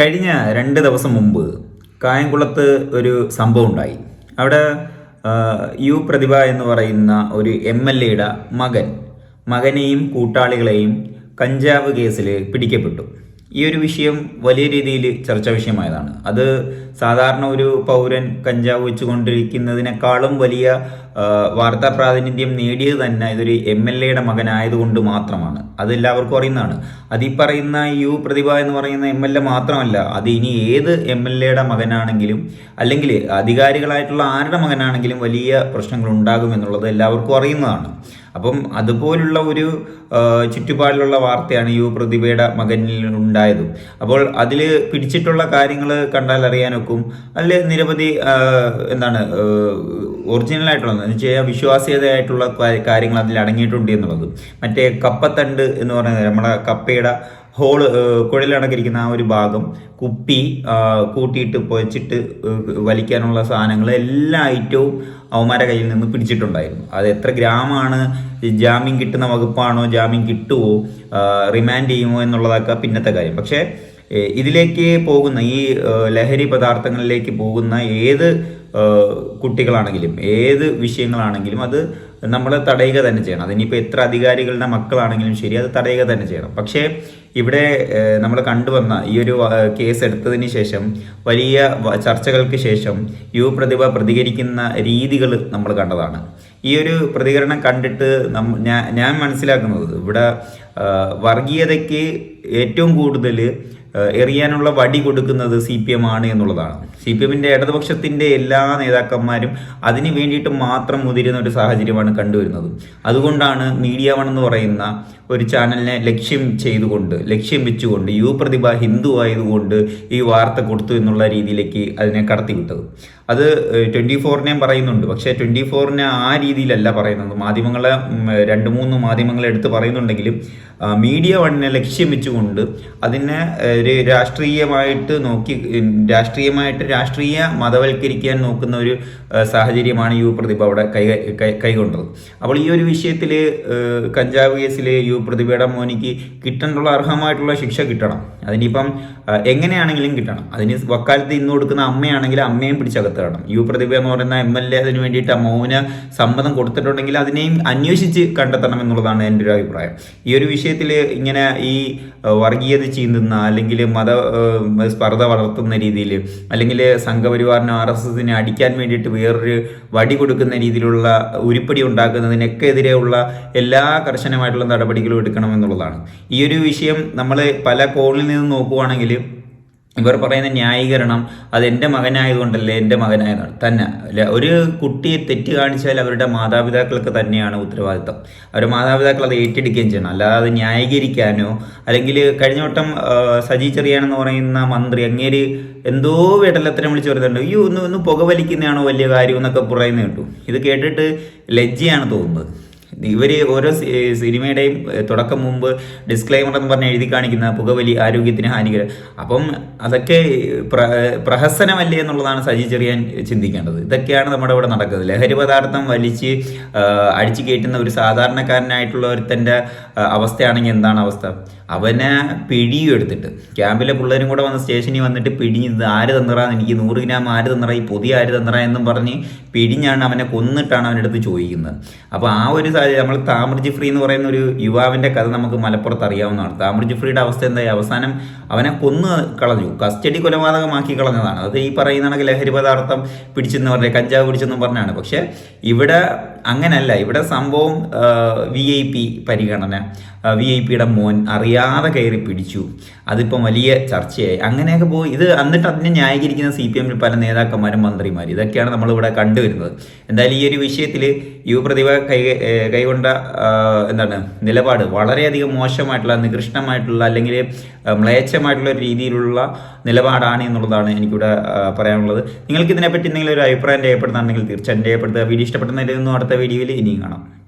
കഴിഞ്ഞ രണ്ട് ദിവസം മുമ്പ് കായംകുളത്ത് ഒരു സംഭവം ഉണ്ടായി. അവിടെ യു പ്രതിഭ എന്ന് പറയുന്ന ഒരു എം എൽ എയുടെ മകൻ മകനെയും കൂട്ടാളികളെയും കഞ്ചാവ് കേസിൽ പിടിക്കപ്പെട്ടു. ഈ ഒരു വിഷയം വലിയ രീതിയിൽ ചർച്ചാ വിഷയമായതാണ്. അത് സാധാരണ ഒരു പൗരൻ കഞ്ചാവ് വെച്ചുകൊണ്ടിരിക്കുന്നതിനേക്കാളും വലിയ വാർത്താ പ്രാതിനിധ്യം നേടിയത് തന്നെ ഇതൊരു എം എൽ എയുടെ മകനായതുകൊണ്ട് മാത്രമാണ്. അത് എല്ലാവർക്കും അറിയുന്നതാണ്. അത് ഈ പറയുന്ന യു പ്രതിഭ എന്ന് പറയുന്ന എം എൽ എ മാത്രമല്ല അത് ഇനി ഏത് എം എൽ എയുടെ മകനാണെങ്കിലും അല്ലെങ്കിൽ അധികാരികളായിട്ടുള്ള ആരുടെ മകനാണെങ്കിലും വലിയ പ്രശ്നങ്ങൾ ഉണ്ടാകും എന്നുള്ളത് എല്ലാവർക്കും അറിയുന്നതാണ്. അപ്പം അതുപോലുള്ള ഒരു ചുറ്റുപാടിലുള്ള വാർത്തയാണ് യു പ്രതിഭയുടെ മകനിൽ ഉണ്ടായത്. അപ്പോൾ അതിൽ പിടിച്ചിട്ടുള്ള കാര്യങ്ങൾ കണ്ടാൽ അറിയാനൊക്കും അതിൽ നിരവധി എന്താണ് ഒറിജിനൽ ആയിട്ടുള്ള എന്ന് വെച്ചാൽ വിശ്വാസ്യതയായിട്ടുള്ള കാര്യങ്ങൾ അതിൽ അടങ്ങിയിട്ടുണ്ട് എന്നുള്ളത്. മറ്റേ കപ്പത്തണ്ട് എന്ന് പറയുന്നത് നമ്മുടെ കപ്പയുടെ ഹോൾ കുഴലടക്കിരിക്കുന്ന ആ ഒരു ഭാഗം കുപ്പി കൂട്ടിയിട്ട് പൊയച്ചിട്ട് വലിക്കാനുള്ള സാധനങ്ങൾ എല്ലാ ഐറ്റവും അവന്മാരെ കയ്യിൽ നിന്ന് പിടിച്ചിട്ടുണ്ടായിരുന്നു. അത് എത്ര ഗ്രാമാണ് ജാമ്യം കിട്ടുന്ന വകുപ്പാണോ ജാമ്യം കിട്ടുമോ റിമാൻഡ് ചെയ്യുമോ എന്നുള്ളതൊക്കെ പിന്നത്തെ കാര്യം. പക്ഷേ ഇതിലേക്ക് പോകുന്ന ഈ ലഹരി പദാർത്ഥങ്ങളിലേക്ക് പോകുന്ന ഏത് കുട്ടികളാണെങ്കിലും ഏത് വിഷയങ്ങളാണെങ്കിലും അത് നമ്മൾ തടയുക തന്നെ ചെയ്യണം. അതിനിപ്പോൾ എത്ര അധികാരികളുടെ മക്കളാണെങ്കിലും ശരി അത് തടയുക തന്നെ ചെയ്യണം. പക്ഷേ ഇവിടെ നമ്മൾ കണ്ടുവന്ന ഈ ഒരു കേസ് എടുത്തതിന് ശേഷം വലിയ ചർച്ചകൾക്ക് ശേഷം യു പ്രതിഭ പ്രതികരിക്കുന്ന രീതികൾ നമ്മൾ കണ്ടതാണ്. ഈ ഒരു പ്രതികരണം കണ്ടിട്ട് ഞാൻ മനസ്സിലാക്കുന്നത് ഇവിടെ വർഗീയതയ്ക്ക് ഏറ്റവും കൂടുതൽ എറിയാനുള്ള വടി കൊടുക്കുന്നത് സി പി എം ആണ് എന്നുള്ളതാണ്. സി പി എമ്മിന്റെ ഇടതുപക്ഷത്തിന്റെ എല്ലാ നേതാക്കന്മാരും അതിന് വേണ്ടിയിട്ട് മാത്രം മുതിരുന്ന ഒരു സാഹചര്യമാണ് കണ്ടുവരുന്നത്. അതുകൊണ്ടാണ് മീഡിയ വൺ എന്ന് പറയുന്ന ഒരു ചാനലിനെ ലക്ഷ്യം ചെയ്തുകൊണ്ട് ലക്ഷ്യം വെച്ചുകൊണ്ട് യു പ്രതിഭ ഹിന്ദു ആയതുകൊണ്ട് ഈ വാർത്ത കൊടുത്തു എന്നുള്ള രീതിയിലേക്ക് അതിനെ കടത്തിവിട്ടത്. അത് ട്വന്റി ഫോറിനെയും പറയുന്നുണ്ട്. പക്ഷേ ട്വന്റി ഫോറിനെ ആ രീതിയിലല്ല പറയുന്നത്. മാധ്യമങ്ങളെ രണ്ട് മൂന്ന് മാധ്യമങ്ങളെ എടുത്ത് പറയുന്നുണ്ടെങ്കിലും മീഡിയ വണ്ണിനെ ലക്ഷ്യം വെച്ചുകൊണ്ട് അതിനെ ഒരു രാഷ്ട്രീയമായിട്ട് നോക്കി രാഷ്ട്രീയമായിട്ട് രാഷ്ട്രീയ മതവൽക്കരിക്കാൻ നോക്കുന്ന ഒരു സാഹചര്യമാണ് യു പ്രതിഭ അവിടെ കൈ കൈകൊണ്ടത്. അപ്പോൾ ഈ ഒരു വിഷയത്തിൽ കഞ്ചാവ് കേസിൽ യു പ്രതിഭയുടെ മോനിക്ക് കിട്ടേണ്ടുള്ള അർഹമായിട്ടുള്ള ശിക്ഷ കിട്ടണം. അതിനിപ്പം എങ്ങനെയാണെങ്കിലും കിട്ടണം. അതിന് വക്കാലത്ത് ഇന്ന് കൊടുക്കുന്ന അമ്മയാണെങ്കിൽ അമ്മയും പിടിച്ചകത്ത് കാണണം യു പ്രതിഭ എന്ന് പറയുന്ന എം എൽ എ അതിന് വേണ്ടിയിട്ട് മൗന സമ്മതം കൊടുത്തിട്ടുണ്ടെങ്കിൽ അതിനെയും അന്വേഷിച്ച് കണ്ടെത്തണം എന്നുള്ളതാണ് എന്റെ ഒരു അഭിപ്രായം. ഈ ഒരു വിഷയത്തിൽ ഇങ്ങനെ ഈ വർഗീയത ചീന്തുന്ന അല്ലെങ്കിൽ മത ആ, സ്പർദ്ധ വളർത്തുന്ന രീതിയിൽ അല്ലെങ്കിൽ സംഘപരിവാറിനെ ആർ എസ് എസിനെ അടിക്കാൻ വേണ്ടിയിട്ട് വേറൊരു വടി കൊടുക്കുന്ന രീതിയിലുള്ള ഉരുപ്പടി ഉണ്ടാക്കുന്നതിനൊക്കെ എതിരെയുള്ള എല്ലാ കർശനമായിട്ടുള്ള നടപടികളും എടുക്കണമെന്നുള്ളതാണ് ഈ ഒരു വിഷയം നമ്മൾ പല കോണിൽ നിന്ന് നോക്കുവാണെങ്കിൽ ഇവർ പറയുന്ന ന്യായീകരണം അത് എന്റെ മകനായതുകൊണ്ടല്ലേ എന്റെ മകനായതാണ്. തന്നെ. ഒരു കുട്ടിയെ തെറ്റ് കാണിച്ചാൽ അവരുടെ മാതാപിതാക്കൾക്ക് തന്നെയാണ് ഉത്തരവാദിത്തം അവരുടെ മാതാപിതാക്കൾ അത് ഏറ്റെടുക്കുകയും ചെയ്യണം. അല്ലാതെ അത് ന്യായീകരിക്കാനോ അല്ലെങ്കിൽ കഴിഞ്ഞ വട്ടം സജി ചെറിയാണെന്ന് പറയുന്ന മന്ത്രി അങ്ങേര് എന്തോ വിടലത്തിനെ വിളിച്ച് പറയുന്നുണ്ട്. ഈ ഒന്ന് ഒന്ന് പുകവലിക്കുന്നതാണോ വലിയ കാര്യം എന്നൊക്കെ പറയുന്നത് കേട്ടു. ഇത് കേട്ടിട്ട് ലജ്ജയാണ് തോന്നുന്നത്. ഇവർ ഓരോ സിനിമയുടെയും തുടക്കം മുമ്പ് ഡിസ്ക്ലൈമർ എന്ന് പറഞ്ഞ് എഴുതി കാണിക്കുന്ന പുകവലി ആരോഗ്യത്തിന് ഹാനികരം. അപ്പം അതൊക്കെ പ്ര പ്രഹസനമല്ലേ എന്നുള്ളതാണ് സജി ചെറിയാൻ ചിന്തിക്കേണ്ടത്. ഇതൊക്കെയാണ് നമ്മുടെ ഇവിടെ നടക്കുന്നത്. ലഹരി പദാർത്ഥം വലിച്ച് അടിച്ചു കയറ്റുന്ന ഒരു സാധാരണക്കാരനായിട്ടുള്ള ഒരുത്തന്റെ അവസ്ഥയാണെങ്കിൽ എന്താണ് അവസ്ഥ? അവനെ പിടിയും എടുത്തിട്ട്. ക്യാമ്പിലെ പിള്ളേരും കൂടെ വന്ന് സ്റ്റേഷനിൽ വന്നിട്ട് പിടിഞ്ഞ് ആര് തന്നറാന്ന് എനിക്ക് നൂറ് ഗ്രാം ആര് തന്നറ ഈ പുതിയ ആര് തന്നറ എന്നും പറഞ്ഞ് പിടിഞ്ഞാണ് അവനെ കൊന്നിട്ടാണ് അവന്റെ അടുത്ത് ചോദിക്കുന്നത്. അപ്പോൾ ആ ഒരു സാഹചര്യം നമ്മൾ താമർ ജിഫ്രി എന്ന് പറയുന്ന ഒരു യുവാവിന്റെ കഥ നമുക്ക് മലപ്പുറത്ത് അറിയാവുന്നതാണ്. താമർ ജിഫ്രിയുടെ അവസ്ഥ എന്തായി? അവസാനം അവനെ കൊന്നു കളഞ്ഞു. കസ്റ്റഡി കൊലപാതകമാക്കി കളഞ്ഞതാണ്. അത് ഈ പറയുന്ന കണക്ക് ലഹരി പദാർത്ഥം പിടിച്ചെന്ന് പറഞ്ഞ കഞ്ചാവ് പിടിച്ചെന്നും പറഞ്ഞാണ്. പക്ഷെ ഇവിടെ അങ്ങനല്ല. ഇവിടെ സംഭവം വി ഐ പി പരിഗണന വി ഐ പിയുടെ മോൻ അറിയാതെ കയറി പിടിച്ചു. അതിപ്പം വലിയ ചർച്ചയായി. അങ്ങനെയൊക്കെ പോയി. ഇത് എന്നിട്ട് അതിനെ ന്യായീകരിക്കുന്ന സി പി എമ്മിൽ പല നേതാക്കന്മാരും മന്ത്രിമാരും. ഇതൊക്കെയാണ് നമ്മളിവിടെ കണ്ടുവരുന്നത്. എന്തായാലും ഈ ഒരു വിഷയത്തിൽ യുവപ്രതിഭ കൈ കൈകൊണ്ട എന്താണ് നിലപാട് വളരെയധികം മോശമായിട്ടുള്ള നികൃഷ്ടമായിട്ടുള്ള അല്ലെങ്കിൽ മ്ലേച്ഛമായിട്ടുള്ള ഒരു രീതിയിലുള്ള നിലപാടാണ് എന്നുള്ളതാണ് എനിക്കിവിടെ പറയാനുള്ളത്. നിങ്ങൾക്ക് ഇതിനെപ്പറ്റി എന്തെങ്കിലും ഒരു അഭിപ്രായം രേഖപ്പെടുത്തുന്നുണ്ടെങ്കിൽ തീർച്ചയായും രേഖപ്പെടുത്തുക. വീഡിയോ ഇഷ്ടപ്പെടുന്നതിൽ നിന്നും അടുത്ത വീഡിയോയിൽ ഇനിയും കാണാം.